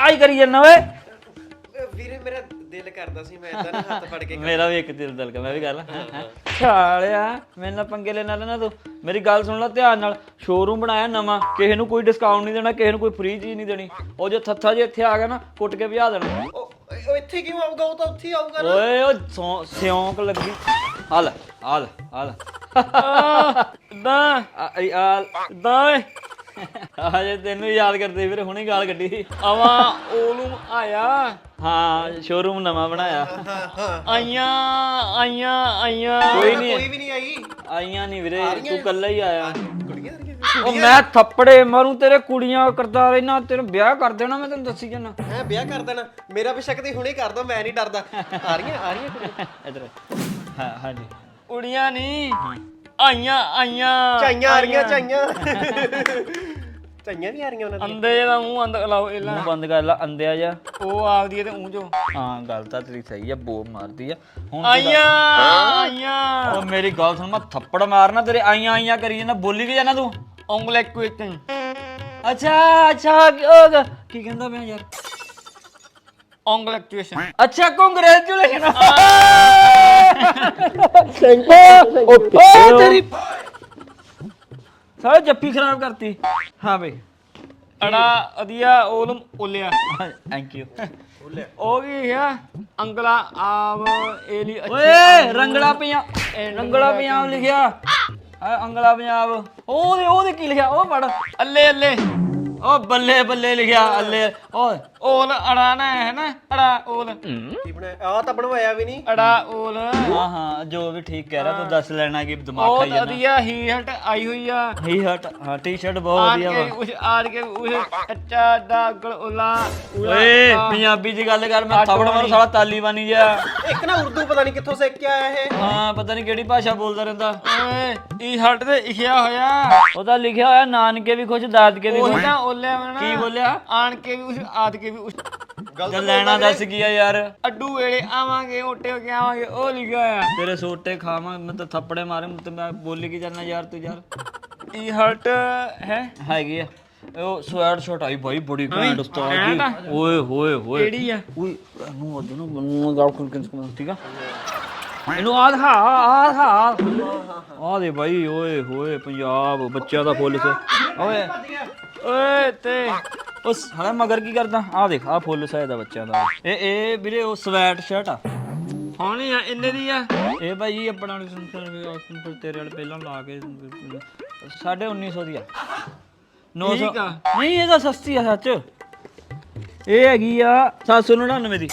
ਆਈ ਕਰੀ ਜਾਂਦਾ ਓਏ। ਵੀਰੇ ਮੇਰਾ ਦਿਲ ਕਰਦਾ ਸੀ ਮੈਂ ਇਦਾਂ ਹੱਥ ਫੜ ਕੇ ਮੇਰਾ ਵੀ ਇੱਕ ਦਿਲ ਦਿਲ ਕਰ ਮੈਂ ਵੀ ਕਰ ਲਾਂ। ਛਾਲਿਆ ਮੇਰੇ ਨਾਲ ਪੰਗੇ ਲੈਣ ਵਾਲਾ ਨਾ ਤੂੰ। ਮੇਰੀ ਗੱਲ ਸੁਣ ਲੈ ਧਿਆਨ ਨਾਲ। ਸ਼ੋਰੂਮ ਬਣਾਇਆ ਨਵਾਂ। ਕਿਸੇ ਨੂੰ ਕੋਈ ਡਿਸਕਾਊਂਟ ਨਹੀਂ ਦੇਣਾ ਕਿਸੇ ਨੂੰ ਕੋਈ ਫ੍ਰੀ ਚੀਜ਼ ਨਹੀਂ ਦੇਣੀ। ਉਹ ਜੇ ਥੱਥਾ ਜੇ ਇੱਥੇ ਆ ਗਿਆ ਨਾ ਕੁੱਟ ਕੇ ਭਜਾ ਦੇਣਾ। ਉਹ ਉਹ ਇੱਥੇ ਕਿਉਂ ਆਊਗਾ? ਉਹ ਤਾਂ ਉੱਥੇ ਹੀ ਆਊਗਾ ਨਾ। ਓਏ ਉਹ ਸੌਂ- ਸਿਉਂਕ ਲੱਗੀ। ਹਲ ਹਲ ਹਲ ਦਾ ਆ ਦਾ। ਆਜੇ ਤੈਨੂੰ ਯਾਦ ਕਰਦੇ ਵੀਰੇ ਹੁਣੇ ਗਾਲ ਕੱਢੀ ਆਵਾ ਉਹਨੂੰ ਆਇਆ। ਹਾਂ ਸ਼ੋਰੂਮ ਨਵਾਂ ਬਣਾਇਆ। ਆਈਆਂ ਆਈਆਂ ਆਈਆਂ। ਕੋਈ ਨਹੀਂ ਕੋਈ ਵੀ ਨਹੀਂ ਆਈ। ਆਈਆਂ ਨਹੀਂ ਵੀਰੇ ਤੂੰ ਕੱਲਾ ਹੀ ਆਇਆ। ਉਹ ਮੈਂ ਥੱਪੜੇ ਮਾਰੂ ਤੇਰੇ ਕੁੜੀਆਂ ਕਰਦਾ ਰਹਿਣਾ ਤੇਰੇ ਵਿਆਹ ਕਰ ਦੇਣਾ ਮੈਂ ਤੈਨੂੰ ਦੱਸੀ ਜਾਣਾ ਹੈ ਵਿਆਹ ਕਰ ਦੇਣਾ। ਮੇਰਾ ਬੇਸ਼ੱਕ ਤੇ ਹੁਣੇ ਕਰ ਦੋ ਮੈਂ ਨਹੀਂ ਡਰਦਾ। ਆ ਰਹੀਆਂ ਆ ਰਹੀਆਂ ਕੁੜੀਆਂ। ਇਧਰ ਹਾਂ ਹਾਂਜੀ। ਕੁੜੀਆਂ ਨਹੀਂ ਆਈਆਂ ਆਈਆਂ। ਚਾਈਆਂ ਆ ਰਹੀਆਂ ਚਾਈਆਂ ਚਾਈਆਂ ਵੀ ਆ ਰਹੀਆਂ ਉਹਨਾਂ ਦੀਆਂ। ਅੰਦੇ ਦਾ ਮੂੰਹ ਅੰਦ ਲਾਓ ਇਹਨਾਂ ਮੂੰਹ ਬੰਦ ਕਰ ਲਾ ਅੰਦਿਆ ਜਾ। ਉਹ ਆਪਦੀ ਹੈ ਤੇ ਉਂਝ ਉਹ। ਹਾਂ ਗੱਲ ਤਾਂ ਤੇਰੀ ਸਹੀ ਆ ਬੋ ਮਾਰਦੀ ਆ। ਹੁਣ ਆਈਆਂ ਆਈਆਂ। ਉਹ ਮੇਰੀ ਗੱਲ ਸੁਣ ਮੈਂ ਥੱਪੜ ਮਾਰਨਾ ਤੇਰੇ ਆਈਆਂ ਆਈਆਂ ਕਰੀ ਜਾਂਦਾ ਬੋਲੀ ਵੀ ਜਾਣਾ ਤੂੰ। ਉਂਗਲ ਕੁਇਟਨ ਅੱਛਾ ਅੱਛਾ ਕੀ ਉਹ ਕੀ ਕਹਿੰਦਾ ਮੈਂ ਯਾਰ? ਉਂਗਲ ਐਕਟੀਵੇਸ਼ਨ ਅੱਛਾ ਕੰਗ੍ਰੈਚੁਲੇਸ਼ਨ ਉਹ ਤੇਰੀ ਸਾਰੇ ਜੱਫੀ ਖਰਾਬ ਕਰਤੀ। ਹਾਂ ਬਈ। ਅੜਾ ਅਦੀਆ ਓਲਮ ਉਲਿਆ। ਥੈਂਕ ਯੂ ਉਹ ਵੀ ਹੈ ਅੰਗਲਾ ਆਵ ਏਲੀ ਓਏ ਰੰਗਲਾ ਪੰਜਾਬ ਰੰਗਲਾ ਪੰਜਾਬ ਲਿਖਿਆ। ਆ ਅੰਗਲਾ ਪੰਜਾਬ ਉਹਦੇ ਉਹਦੇ ਕੀ ਲਿਖਿਆ? ਉਹ ਪੜ ਅੱਲੇ ਅੱਲੇ। ਉਹ ਬੱਲੇ ਬੱਲੇ ਲਿਖਿਆ ਅੱਲੇ। ਓਏ ਓਲ ਅੜਾ ਨਾ ਹੈ ਨਾ ਅੜਾ ਓਲ। ਕੀ ਬਣਾਇਆ ਆ ਤਾਂ ਬਣਵਾਇਆ ਵੀ ਨਹੀਂ। ਅੜਾ ਓਲ। ਹਾਂ ਹਾਂ ਜੋ ਵੀ ਠੀਕ ਕਹਿ ਰਿਹਾ ਤੂੰ ਦੱਸ ਲੈਣਾ ਕਿ ਦਿਮਾਗ ਉਹ ਖਾਈ ਜਾਣਾ ਅਦੀਆ ਹੀ ਹਟ ਆਈ ਹੋਈ ਆ। ਹੀ ਹਟ ਹਾਂ ਟੀ-ਸ਼ਰਟ ਬਹੁਤ ਆਣ ਵਧੀਆ ਕੇ ਵਾ। ਉਸ ਆੜ ਕੇ ਉਸ ਡਾਗਲ ਉਲਾ ਉਲਾ ਓਏ ਪੰਜਾਬੀ ਚ ਗੱਲ ਕਰ ਮੈਂ ਥਾਪੜ ਮਾਰੂ ਸਾਲਾ ਤਾਲੀਬਾਨੀ ਜਿਹਾ। ਇੱਕ ਨਾ ਉਰਦੂ ਪਤਾ ਨਹੀਂ ਕਿੱਥੋਂ ਸਿੱਖ ਕੇ ਆਇਆ ਇਹ। ਹਾਂ ਪਤਾ ਨਹੀਂ ਕਿਹੜੀ ਭਾਸ਼ਾ ਬੋਲਦਾ ਰਹਿੰਦਾ। ਓਏ ਇਹ ਹਟ ਤੇ ਲਿਖਿਆ ਹੋਇਆ। ਉਹਦਾ ਲਿਖਿਆ ਹੋਇਆ ਨਾਨਕੇ ਵੀ ਖੁਸ਼ ਦਾਦਕੇ ਵੀ ਉਹੀ ਖੁਸ਼। ਤਾਂ ਓਲੇ ਵਣਾ ਕੀ ਬੋਲਿਆ? ਆਣ ਕੇ ਵੀ ਉਸ ਆਦ ਕੇ ਵੀ ਉਸ ਗੱਲ ਲੈਣਾ ਦੱਸ ਗਿਆ ਯਾਰ। ਅੱਡੂ ਵੇਲੇ ਆਵਾਂਗੇ ਓਟੇ ਹੋ ਕੇ ਆਵਾਂਗੇ ਉਹ ਲਿਖਿਆ ਹੋਇਆ। ਤੇਰੇ ਸੋਟੇ ਖਾਵਾਂ ਮੈਂ ਤਾਂ ਥੱਪੜੇ ਮਾਰੇ ਤੇ ਮੈਂ ਬੋਲੀ ਕੀ ਜਾਣਾ ਯਾਰ ਤੂੰ ਯਾਰ। ਇਹ ਹਟ ਹੈ? ਹੈਗੀ ਆ। ਉਹ ਸਵੈਟ ਸ਼ਰਟ ਆਈ ਬਾਈ ਬੜੀ ਘੈਂਟ ਉਸਤਾਦ? ਜੀ। ਓਏ ਹੋਏ ਹੋਏ। ਕਿਹੜੀ ਆ? ਓਏ ਨੂੰ ਅੱਜ ਨੂੰ ਮੈਨੂੰ ਗਾਲ ਖੁੱਲ ਕੇ ਸੁਣਾ ਠੀਕ ਆ? ਇਹਨੂੰ ਆ ਦਿਖਾ ਆ ਦਿਖਾ। ਆ ਦੇ ਬਾਈ ਓਏ ਹੋਏ ਪੰਜਾਬ ਬੱਚਿਆਂ ਦਾ ਫੁੱਲ ਸੇ ਓਏ। ਓਏ ਤੇ। ਉਸ ਹਲੇ ਮਗਰ ਕੀ ਕਰਦਾ? ਆ ਦੇਖ ਆ ਫੁੱਲ ਸਾਇ ਦਾ ਬੱਚਿਆਂ ਦਾ। ਇਹ ਇਹ ਵੀਰੇ ਉਹ ਸਵੈਟ ਸ਼ਰਟ ਆ। ਹੋਣੀ ਆ ਇੰਨੇ ਦੀ ਆ। ਇਹ ਭਾਈ ਆਪਣਾ ਸੰਸਰ ਤੇਰੇ ਵਾਲੇ ਪਹਿਲਾਂ ਲਾ ਕੇ 1950 ਦੀ ਆ। 900 ਠੀਕ ਆ। ਨਹੀਂ ਇਹ ਤਾਂ ਸਸਤੀ ਆ ਸੱਚ। ਇਹ ਹੈਗੀ ਆ 799 ਦੀ।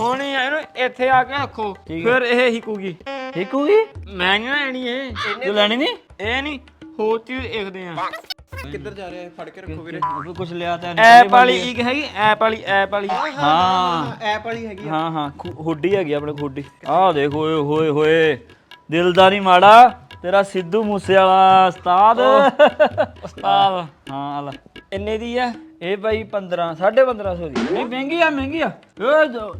ਹੋਣੀ ਆ ਇਹਨੂੰ ਇੱਥੇ ਆ ਕੇ ਰੱਖੋ। ਫਿਰ ਇਹ ਹਿਕੂਗੀ। ਠੀਕ ਹੋਗੀ ਮੈਂ ਨਹੀਂ ਲੈਣੀ ਇਹ। ਤੂੰ ਲੈਣੀ ਨਹੀਂ? ਇਹ ਨਹੀਂ ਹੋਰ ਚੀਜ਼ ਦੇਖਦੇ ਆ। ਕਿੱਧਰ ਜਾ ਰਿਹਾ ਹੈ ਫੜ ਕੇ ਰੱਖੋ ਵੀਰੇ। ਕੁਝ ਲਿਆ ਤਾਂ ਐਪ ਵਾਲੀ ਇੱਕ ਹੈਗੀ ਐਪ ਵਾਲੀ ਐਪ ਵਾਲੀ। ਹਾਂ ਐਪ ਵਾਲੀ ਹੈਗੀ ਹਾਂ ਹਾਂ ਹੁੱਡੀ ਹੈਗੀ ਆਪਣੇ ਕੋਲ ਹੁੱਡੀ ਆਹ ਦੇਖ ਓਏ ਹੋਏ ਹੋਏ। ਦਿਲ ਦਾ ਨਹੀਂ ਮਾੜਾ ਤੇਰਾ ਸਿੱਧੂ ਮੂਸੇ ਵਾਲਾ ਉਸਤਾਦ ਉਸਤਾਦ। ਹਾਂ ਆ ਲੈ। ਇੰਨੇ ਦੀ ਆ? ਇਹ ਭਾਈ 15 1550 ਦੀ। ਨਹੀਂ ਮਹਿੰਗੀ ਆ ਮਹਿੰਗੀ ਆ। ਓਏ ਦ-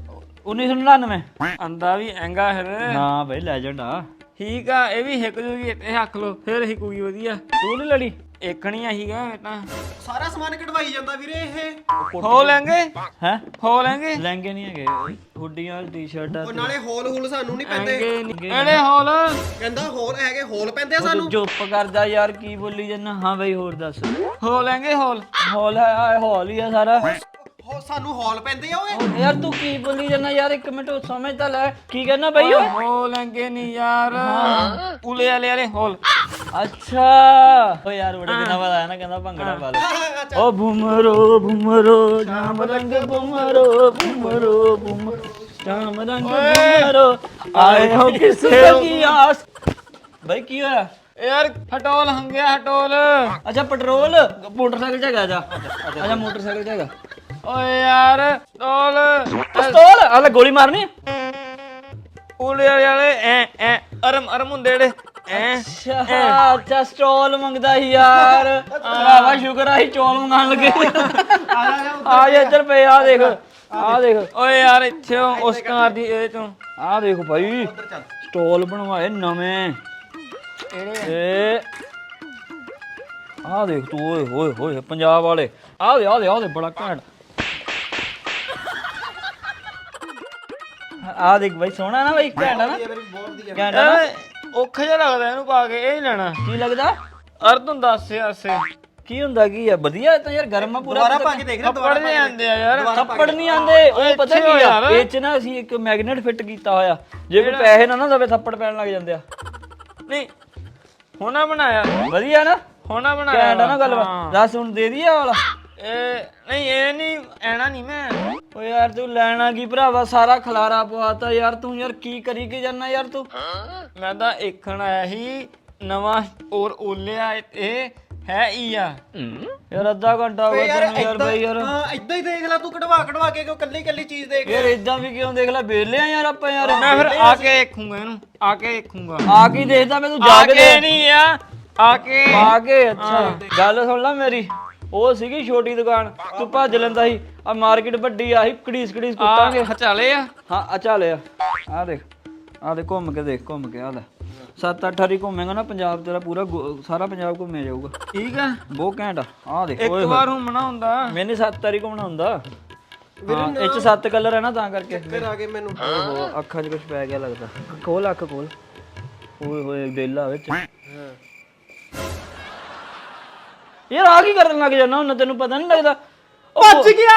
1999 ਅੰਦਾ ਵੀ ਐਂਗਾ ਫਿਰ। ਹਾਂ ਭਾਈ ਲੈਜੈਂਡ ਆ। ਠੀਕ ਆ ਇਹ ਵੀ ਹਿੱਕ ਜੂਗੀ ਇੱਥੇ ਰੱਖ ਲੋ ਫਿਰ ਹਿਕੂਗੀ ਵਧੀਆ। ਤੂੰ ਨਹੀਂ ਲੜੀ? ਏਕਣੀ ਆ ਹੀਗਾ ਇਹ ਤਾਂ। ਸਾਰਾ ਸਮਾਨ ਕਢਵਾਈ ਜਾਂਦਾ ਵੀਰੇ ਇਹ। ਹੋ ਲੈਂਗੇ ਹੈ ਹੋ? ਲੈਂਗੇ ਲਹਿੰਗੇ? ਨਹੀਂ ਹੈਗੇ ਹੁੱਡੀਆਂ ਟੀ-ਸ਼ਰਟਾਂ ਉਹ ਨਾਲੇ ਹੋਲ ਹੂਲ ਸਾਨੂੰ ਨਹੀਂ ਪੈਂਦੇ। ਇਹਦੇ ਹੋਲ ਕਹਿੰਦਾ ਹੋਲ ਹੈਗੇ ਹੋਲ ਪੈਂਦੇ ਆ ਸਾਨੂੰ। ਚੁੱਪ ਕਰ ਜਾ ਯਾਰ ਕੀ ਬੋਲੀ ਜੰਨਾ ਹਾਂ ਭਾਈ ਹੋਰ ਦੱਸ। ਹੋ ਲੈਂਗੇ ਹੋਲ ਹਾਲ ਹੈ ਹਾਲ ਹੀ ਆ ਸਾਰਾ। ਹੋ ਸਾਨੂੰ ਹੋਲ ਪੈਂਦੇ ਆ ਓਏ। ਯਾਰ ਤੂੰ ਕੀ ਬੋਲੀ ਜੰਨਾ ਯਾਰ? ਇੱਕ ਮਿੰਟ ਸਮਝ ਤਾਂ ਲੈ। ਕੀ ਕਹਿਣਾ ਭਾਈ ਓਏ ਹੋ ਲੈਂਗੇ ਨਹੀਂ ਯਾਰ। ਉਲੇ ਵਾਲੇ ਵਾਲੇ ਹੋਲ ਅੱਛਾ ਓ ਯਾਰ ਬੜੇ ਦਿਨਾਂ ਬਾਅਦ ਆਇਆ ਨਾ ਕਹਿੰਦਾ ਭੰਗੜਾ ਪਾ ਲੈ ਓ ਬੁਮਰੋ ਬੁਮਰੋ ਸ਼ਾਮ ਰੰਗ ਬੁਮਰੋ ਬੁਮਰੋ ਬੁਮ ਸ਼ਾਮ ਰੰਗ ਬੁਮਰੋ ਆਏ ਹੋ ਕਿਸੇ ਕੀ ਆਸ ਭਾਈ ਕੀ ਹੋਇਆ ਯਾਰ ਹਟੋਲ ਹੰਗਿਆ ਹਟੋਲ ਅੱਛਾ ਪੈਟਰੋਲ ਮੋਟਰਸਾਈਕਲ ਚ ਹੈਗਾ ਜਾ ਅੱਛਾ ਮੋਟਰਸਾਈਕਲ ਚ ਹੈਗਾ ਓਏ ਯਾਰ ਟੋਲ ਪਿਸਤੌਲ ਆ ਲੈ ਗੋਲੀ ਮਾਰਨੀ ਉਲੇ ਵਾਲੇ ਵਾਲੇ ਐ ਐ ਅਰਮ ਅਰਮ ਹੁੰਦੇ ਜਿਹੜੇ ਐ ਅੱਛਾ ਅੱਛਾ ਸਟੋਲ ਮੰਗਦਾ ਸੀ ਯਾਰ। ਭਰਾਵਾ ਸ਼ੁਕਰ ਆਹੀ ਚੋਲ ਮੰਗਾਣ ਲੱਗੇ। ਆ ਜਾ ਇੱਧਰ ਪਏ ਆ ਦੇਖ। ਆ ਦੇਖ। ਓਏ ਯਾਰ ਇੱਥੇ ਉਸ ਕਾਰ ਦੀ ਇਹ ਚੋਂ ਆ ਦੇਖ ਭਾਈ। ਸਟੋਲ ਬਣਵਾਏ ਨਵੇਂ। ਇਹ ਆ ਦੇਖ ਤੂੰ ਓਏ ਹੋਏ ਹੋਏ ਪੰਜਾਬ ਵਾਲੇ। ਆ ਦੇ ਆ ਦੇ ਆ ਦੇ ਬੜਾ ਘੈਂਟ। ਆ ਦੇਖ ਭਾਈ ਸੋਹਣਾ ਨਾ ਭਾਈ ਘੈਂਟ ਨਾ। ਘੈਂਟ ਔਖਾ ਜਿਹਾ ਲੱਗਦਾ ਇਹਨੂੰ ਪਾ ਕੇ ਇਹ ਹੀ ਲੈਣਾ। ਕੀ ਲੱਗਦਾ? ਅਰਧ ਹੁੰਦਾ ਆਸੇ ਆਸੇ। ਕੀ ਹੁੰਦਾ ਕੀ ਆ? ਵਧੀਆ ਇਹ ਤਾਂ ਯਾਰ ਗਰਮ ਆ ਪੂਰਾ। ਦੁਬਾਰਾ ਪਾ ਕੇ ਦੇਖ ਲੈ ਥੱਪੜ ਨਹੀਂ ਆਉਂਦੇ ਆ ਯਾਰ। ਥੱਪੜ ਨਹੀਂ ਆਂਦੇ ਉਹ ਪਤਾ ਕੀ ਆ ਯਾਰ। ਇਹ ਚ ਨਾ ਅਸੀਂ ਇੱਕ ਮੈਗਨੇਟ ਫਿੱਟ ਕੀਤਾ ਹੋਇਆ। ਜੇ ਕੋਈ ਪੈਸੇ ਨਾ ਨਾ ਦਵੇ ਥੱਪੜ ਪੈਣ ਲੱਗ ਜਾਂਦੇ ਆ। ਨਹੀਂ ਹੋਣਾ ਬਣਾਇਆ। ਵਧੀਆ ਨਾ? ਹੋਣਾ ਬਣਾਇਆ ਘੈਂਟ ਆ ਨਾ ਗੱਲ ਹਾਂ। ਦੱਸ ਹੁਣ ਦੇ ਦਈਏ ਵਾਲਾ। ਇਹ ਨਹੀਂ ਇਹ ਨਹੀਂ ਐਣਾ ਨਹੀਂ ਮੈਂ। ਓ ਯਾਰ ਤੂੰ ਲੈਣਾ ਕੀ ਭਰਾਵਾ? ਸਾਰਾ ਖਲਾਰਾ ਪਵਾਤਾ। ਯਾਰ ਤੂੰ ਯਾਰ ਕੀ ਕਰੀ ਕੇ ਜਾਨਾ ਯਾਰ ਤੂੰ? ਮੈਂ ਤਾਂ ਇੱਖਣ ਆਇਆ ਸੀ ਨਵਾਂ ਔਰ ਓਲਿਆ ਇਹ ਹੈ ਹੀ ਆ। ਯਾਰ ਅੱਧਾ ਘੰਟਾ ਹੋ ਗਿਆ ਤੈਨੂੰ ਯਾਰ ਬਈ ਯਾਰ। ਹਾਂ ਇਦਾਂ ਹੀ ਦੇਖ ਲੈ ਤੂੰ ਕਢਵਾ ਕਢਵਾ ਕੇ ਕਿਉਂ ਕੱਲੀ ਕੱਲੀ ਚੀਜ਼ ਦੇਖ ਯਾਰ ਇਦਾਂ ਵੀ ਕਿਉਂ ਦੇਖ ਲੈ? ਵੇਲੇ ਆ ਯਾਰ ਆਪਾਂ ਯਾਰ। ਮੈਂ ਫਿਰ ਆ ਕੇ ਇੱਖੂੰਗਾ ਇਹਨੂੰ ਆ ਕੇ ਇੱਖੂੰਗਾ ਆ ਕੀ ਦੇਖਦਾ ਮੈਂ ਤੂੰ ਜਾ ਕੇ ਨਹੀਂ ਆ ਆ ਕੇ। ਆ ਕੇ ਅੱਛਾ। ਗੱਲ ਸੁਣ ਲੈ ਮੇਰੀ। ਉਹ ਸੀਗੀ ਛੋਟੀ ਦੁਕਾਨ ਤੂੰ ਭੱਜ ਲੈਂਦਾ ਸੀ। ਆ ਮਾਰਕੀਟ ਵੱਡੀ ਆ ਹੀ ਕੜੀਸ ਕੜੀਸ ਕੁੱਟਾਂਗੇ। ਆ ਹਚਾਲੇ ਆ? ਹਾਂ ਆ ਚੱਲ ਆ। ਆ ਦੇਖ ਆ ਦੇ ਘੁੰਮ ਕੇ ਦੇਖ ਘੁੰਮ ਕੇ ਆ ਲੈ। ਸੱਤ ਅੱਠ ਵਾਰੀ ਘੁੰਮੇਗਾ ਨਾ ਪੰਜਾਬ ਤੇਰਾ ਪੂਰਾ ਗੁ- ਸਾਰਾ ਪੰਜਾਬ ਘੁੰਮਿਆ ਜਾਊਗਾ। ਠੀਕ ਆ। ਬਹੁਤ ਘੈਂਟ ਆ। ਆ ਦੇਖ ਇੱਕ ਓਏ ਵਾਰ ਘੁੰਮਣਾ ਹੁੰਦਾ। ਮੈਨੇ ਸੱਤ ਵਾਰੀ ਘੁੰਮਣਾ ਹੁੰਦਾ। ਹਾਂ ਇਹ ਚ ਸੱਤ ਕਲਰ ਹੈ ਨਾ ਤਾਂ ਕਰਕੇ। ਫਿਰ ਆ ਕੇ ਮੈਨੂੰ। ਓਹੋ ਅੱਖਾਂ 'ਚ ਕੁਝ ਪੈ ਗਿਆ ਲੱਗਦਾ। ਖੋਲ ਅੱਖ ਖੋਲ। ਓਏ ਹੋਏ ਦੇਲਾ ਵਿੱਚ। ਯਾਰ ਆ ਕੀ ਕਰਨ ਲੱਗ ਜਾਣਾ ਹੁਣ ਤੈਨੂੰ ਪਤਾ ਨਹੀਂ ਲੱਗਦਾ? ਭੱਜ ਗਿਆ।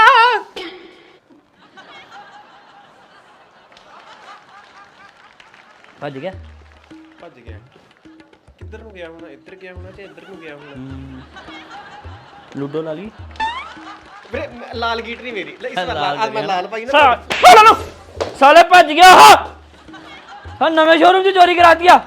ਭੱਜ ਗਿਆ? ਭੱਜ ਗਿਆ। ਕਿੱਧਰ ਨੂੰ ਗਿਆ ਹੋਣਾ? ਇੱਧਰ ਗਿਆ ਹੋਣਾ ਤੇ ਇੱਧਰ ਨੂੰ ਗਿਆ ਹੋਣਾ? ਲੂਡੋ ਲਾ ਲਈ। ਵੀਰੇ ਮੈਂ- ਲਾਲ ਗੀਟ ਨਹੀਂ ਮੇਰੀ। ਲੈ ਇਸ ਵਾਰ ਲਾਲ ਅੱਜ ਮੈਂ ਲਾਲ ਪਾਈ ਨਾ। ਸਾਲੇ ਨੂੰ! ਸਾਲੇ ਭੱਜ ਗਿਆ ਹਾਂ! ਹਾਂ ਨਵੇਂ ਸ਼ੋਰੂਮ 'ਚ ਚੋਰੀ ਕਰਾ ਦਿਆ